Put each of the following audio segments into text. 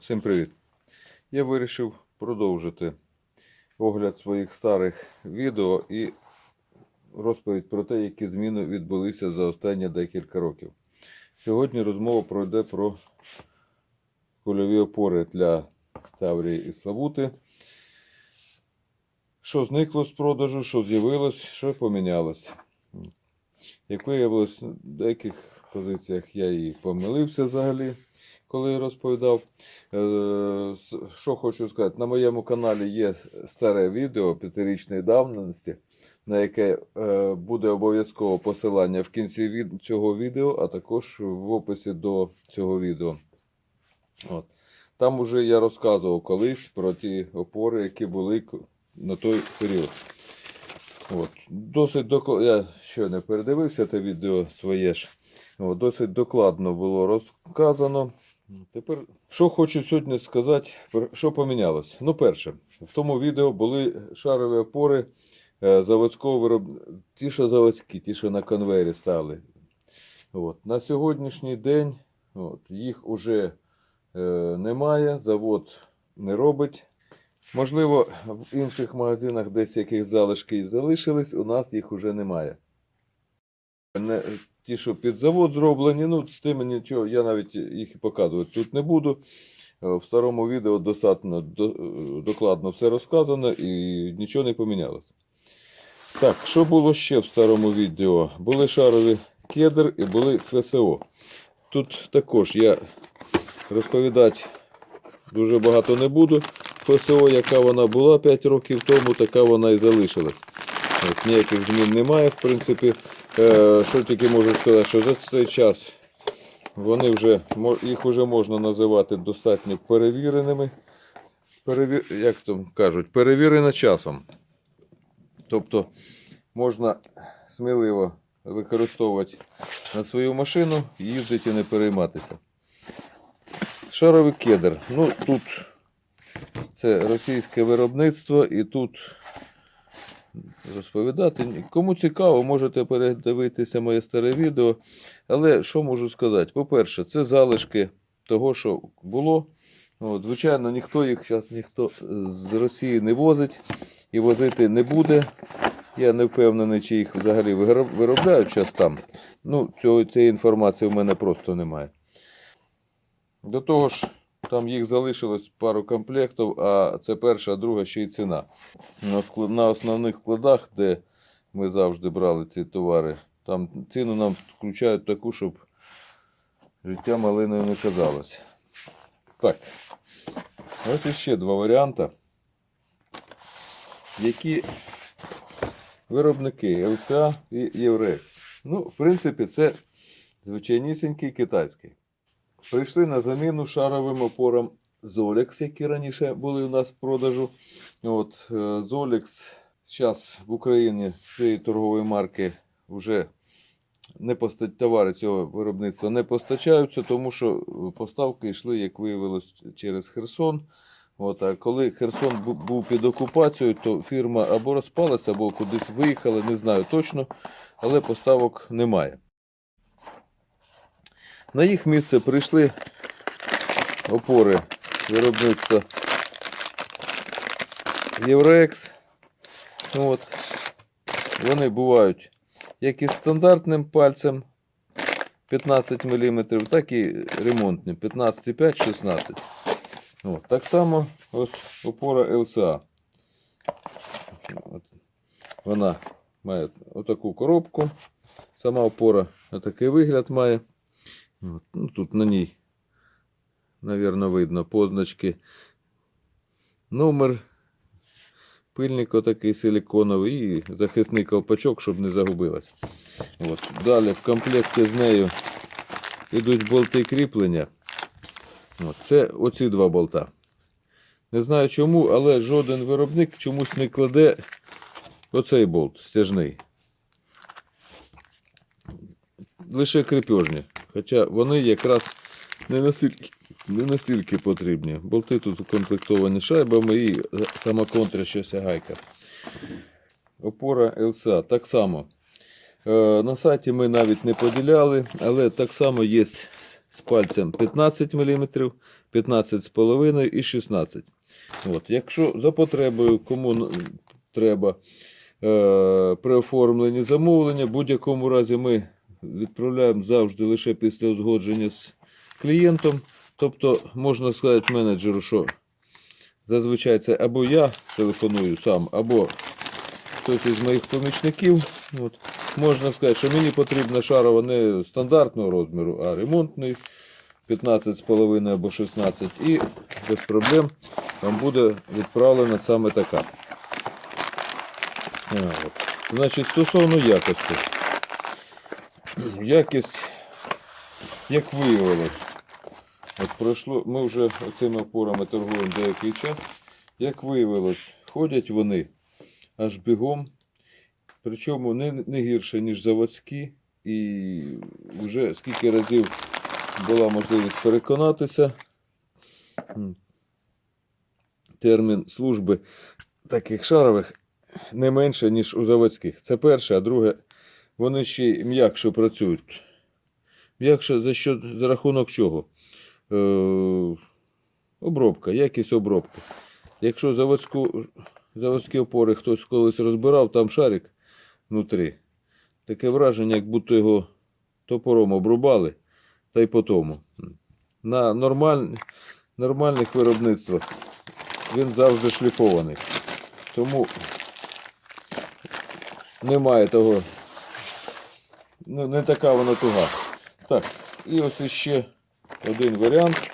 Всім привіт! Я вирішив продовжити огляд своїх старих відео і розповідь про те, які зміни відбулися за останні декілька років. Сьогодні розмова пройде про кульові опори для Таврії і Славути. Що зникло з продажу, що з'явилось, що помінялось. Як виявилось, в деяких позиціях я і помилився взагалі, коли я розповідав. Е, Що хочу сказати, на моєму каналі є старе відео п'ятирічної давності, на яке е, буде обов'язково посилання в кінці цього відео, а також в описі до цього відео. От. Там уже я розказував колись про ті опори, які були на той період. От. Досить докладно, я щойно передивився те відео своє ж. От, досить докладно було розказано. Тепер, що хочу сьогодні сказати, що помінялось. Ну, перше, в тому відео були шарові опори е, заводського виробництва. Ті, що заводські, ті, що на конвейері стали. От. На сьогоднішній день от, їх уже е, немає, завод не робить. Можливо, в інших магазинах десь яких залишки і залишились, у нас їх уже немає. Не, ті, що під завод зроблені, ну з тими нічого, я навіть їх і показувати тут не буду. Е, В старому відео достатньо е, докладно все розказано і нічого не помінялося. Так, що було ще в старому відео? Були шарові кедр і були ФСО. Тут також я розповідати дуже багато не буду. ФСО, яка вона була 5 років тому, така вона і залишилась. От, ніяких змін немає, в принципі. Е, що тільки можу сказати, що за цей час вони вже, їх вже можна називати достатньо перевіреними. Перевір, як там кажуть, перевірено часом. Тобто можна сміливо використовувати на свою машину, їздити і не перейматися. Шаровий кедр. Ну, тут це російське виробництво, і тут розповідати. Кому цікаво, можете передивитися моє старе відео. Але що можу сказати? По-перше, це залишки того, що було. От, звичайно, ніхто їх зараз ніхто з Росії не возить і возити не буде. Я не впевнений, чи їх взагалі виробляють зараз там. Ну, цього, цієї інформації в мене просто немає. До того ж, там їх залишилось пару комплектів, а це перша, друга ще й ціна. На, основних складах, де ми завжди брали ці товари, там ціну нам включають таку, щоб життя малиною не казалось. Так. Ось іще два варіанти, які виробники ЛЦА і Єврей. Ну, в принципі, це звичайнісінький китайський. Прийшли на заміну шаровим опорам Zolex, які раніше були у нас в продажу. От, е, Zolex зараз в Україні цієї торгової марки вже не поста... товари цього виробництва не постачаються, тому що е, поставки йшли, як виявилось, через Херсон. От, а коли Херсон був під окупацією, то фірма або розпалася, або кудись виїхала, не знаю точно, але поставок немає. На їх місце прийшли опори виробництва Єврекс. От. Вони бувають як із стандартним пальцем 15 мм, так і ремонтним 15,5-16. От. Так само ось опора LCA. От. Вона має отаку коробку. Сама опора отакий вигляд має. От. Ну, тут на ній, навірно, видно позначки. Номер. Пильник отакий силиконовий і захисний колпачок, щоб не загубилась. От. Далі в комплекті з нею йдуть болти кріплення. От. Це оці два болта. Не знаю чому, але жоден виробник чомусь не кладе оцей болт стяжний. Лише кріпежні. Хоча вони якраз не настільки, не настільки потрібні. Болти тут укомплектовані шайбами і сама контращася гайка. Опора ЛСА так само. Е, на сайті ми навіть не поділяли, але так само є з пальцем 15 мм, 15,5 і 16. От. Якщо за потребою, кому треба е, при оформленні замовлення, в будь-якому разі ми відправляємо завжди лише після узгодження з клієнтом. Тобто, можна сказати менеджеру, що зазвичай це або я телефоную сам, або хтось із моїх помічників. От. Можна сказати, що мені потрібна шарова не стандартного розміру, а ремонтний 15,5 або 16. І без проблем вам буде відправлена саме така. От. Значить, стосовно якості. Якість, як виявилось, от пройшло, ми вже цими опорами торгуємо деякий час. Як виявилось, ходять вони аж бігом, причому не, не гірше, ніж заводські. І вже скільки разів була можливість переконатися. Термін служби таких шарових не менше, ніж у заводських. Це перше, а друге, вони ще м'якше працюють. М'якше за, що, за рахунок чого? Е, обробка, якість обробки. Якщо заводську, заводські опори хтось колись розбирав, там шарик внутрі. Таке враження, як будто його топором обрубали, та й по тому. На нормаль... нормальних виробництвах він завжди шліфований. Тому немає того. Ну, не така вона туга. Так, і ось іще один варіант.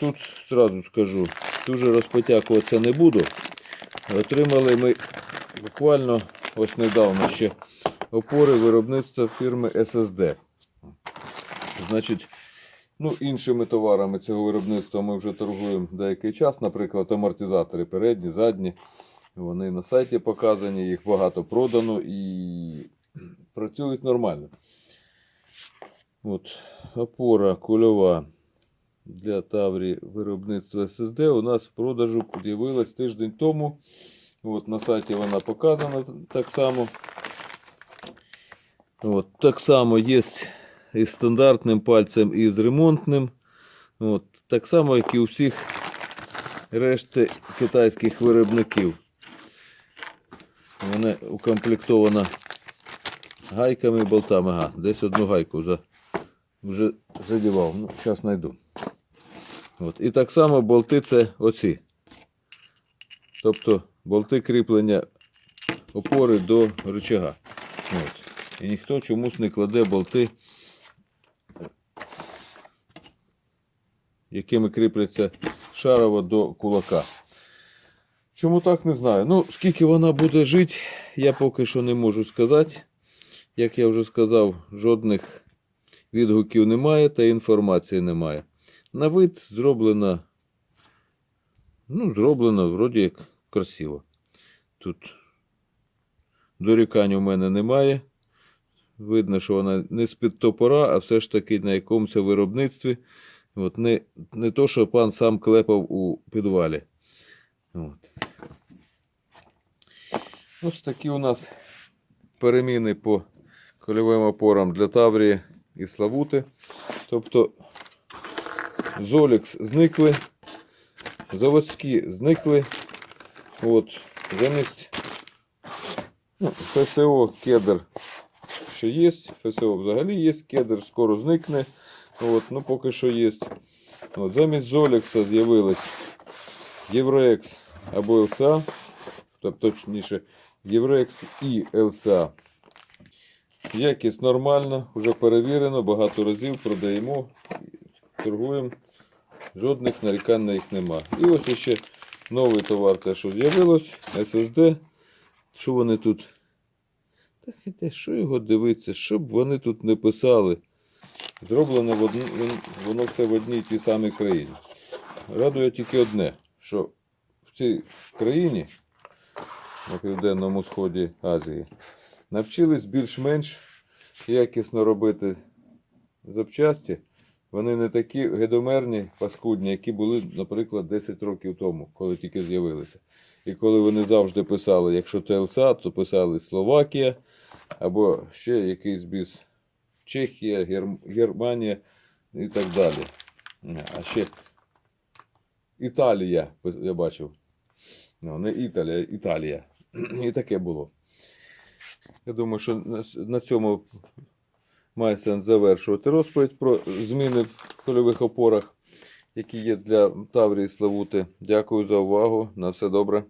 Тут зразу скажу, дуже розпотякуватися не буду. Отримали ми буквально ось недавно ще опори виробництва фірми SSD. Значить, ну, іншими товарами цього виробництва ми вже торгуємо деякий час. Наприклад, амортизатори передні, задні. Вони на сайті показані, їх багато продано і працюють нормально. От, опора кульова для Таврі виробництва SSD у нас в продажу з'явилась тиждень тому. От, на сайті вона показана так само. От, так само є і стандартним пальцем, і з ремонтним. От, так само, як і у всіх решти китайських виробників. Вона укомплектована гайками і болтами. Ага, десь одну гайку за, вже задівав. Ну, зараз знайду. От. І так само болти це оці. Тобто болти кріплення опори до рычага. От. І ніхто чомусь не кладе болти, якими кріпляться шарово до кулака. Чому так не знаю. Ну, скільки вона буде жити, я поки що не можу сказати. Як я вже сказав, жодних відгуків немає та інформації немає. На вид зроблена, ну, зроблена вроді як красиво. Тут дорікань у мене немає. Видно, що вона не з-під топора, а все ж таки на якомусь виробництві. От не, не то, що пан сам клепав у підвалі. От. Ось такі у нас переміни по кольовим опорам для Таврії і Славути. Тобто Золікс зникли, заводські зникли. От, замість ну, ФСО кедр ще є. ФСО взагалі є, кедр скоро зникне. От, ну поки що є. От, замість Золікса з'явилось Євроекс або ЛСА, тобто точніше Євроекс і ЛСА. Якість нормальна, вже перевірено, багато разів продаємо, торгуємо. Жодних нарікань на їх нема. І ось ще новий товар, те, що з'явилось, SSD. Що вони тут? Та хіте, що його дивитися, б вони тут не писали. Зроблено воно все в одній і тій самій країні. Радує тільки одне, що в цій країні, на південному сході Азії, навчились більш-менш якісно робити запчасті. Вони не такі гедомерні, паскудні, які були, наприклад, 10 років тому, коли тільки з'явилися. І коли вони завжди писали, якщо ТЛСА, то писали Словакія або ще якийсь біз Чехія, Гер... Германія і так далі. А ще Італія, я бачив. Ну, не Італія, Італія. І таке було. Я думаю, що на цьому має сенс завершувати розповідь про зміни в кольових опорах, які є для Таврії Славути. Дякую за увагу. На все добре.